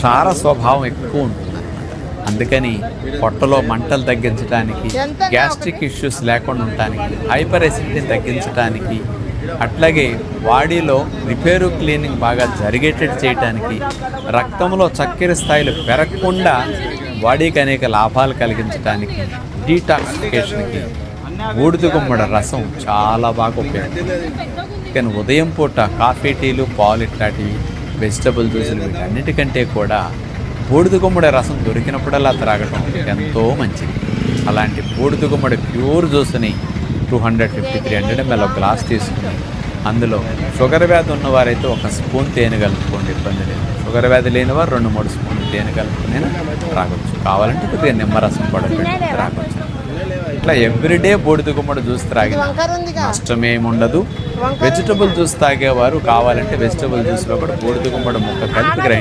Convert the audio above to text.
క్షార స్వభావం ఎక్కువ ఉంటుంది. అందుకని పొట్టలో మంటలు తగ్గించడానికి గ్యాస్ట్రిక్ ఇష్యూస్ లేకుండా ఉండటానికి హైపర్ ఎసిడిటీని తగ్గించడానికి అట్లాగే బాడీలో రిపేరు క్లీనింగ్ బాగా జరిగేటట్టు చేయడానికి రక్తంలో చక్కెర స్థాయిలు పెరగకుండా బాడీకి అనేక లాభాలు కలిగించడానికి డీటాక్సిఫికేషన్కి బూడిద గుమ్మడి రసం చాలా బాగా ఉపయోగపడుతుంది. కానీ ఉదయం పూట కాఫీ టీలు పాలు ఇట్లాంటివి వెజిటబుల్ జ్యూసులు వీటన్నిటికంటే కూడా బూడిద గుమ్మడి రసం దొరికినప్పుడల్లా త్రాగటం ఎంతో మంచిది. అలాంటి బూడిద గుమ్మడి ప్యూర్ జ్యూస్ని two hundred fifty three hundred ML glass తీసుకుని అందులో షుగర్ వ్యాధి ఉన్నవారైతే ఒక స్పూన్ తేనె కలుపుకోండి ఇబ్బంది లేదు. షుగర్ వ్యాధి లేని వారు రెండు మూడు స్పూన్లు తేనె కలుపుకునే త్రాగొచ్చు. కావాలంటే కొద్దిగా నిమ్మరసం కూడా త్రాగొచ్చు. ఇట్లా ఎవ్రీడే బూడిద గుమ్మడి జ్యూస్ ఉందిగా. నష్టమేముండదు. వెజిటబుల్ జ్యూస్ తాగేవారు కావాలంటే వెజిటబుల్ జ్యూస్లో కూడా బూడిద గుమ్మడి ముక్క కలిపి గ్రైండ్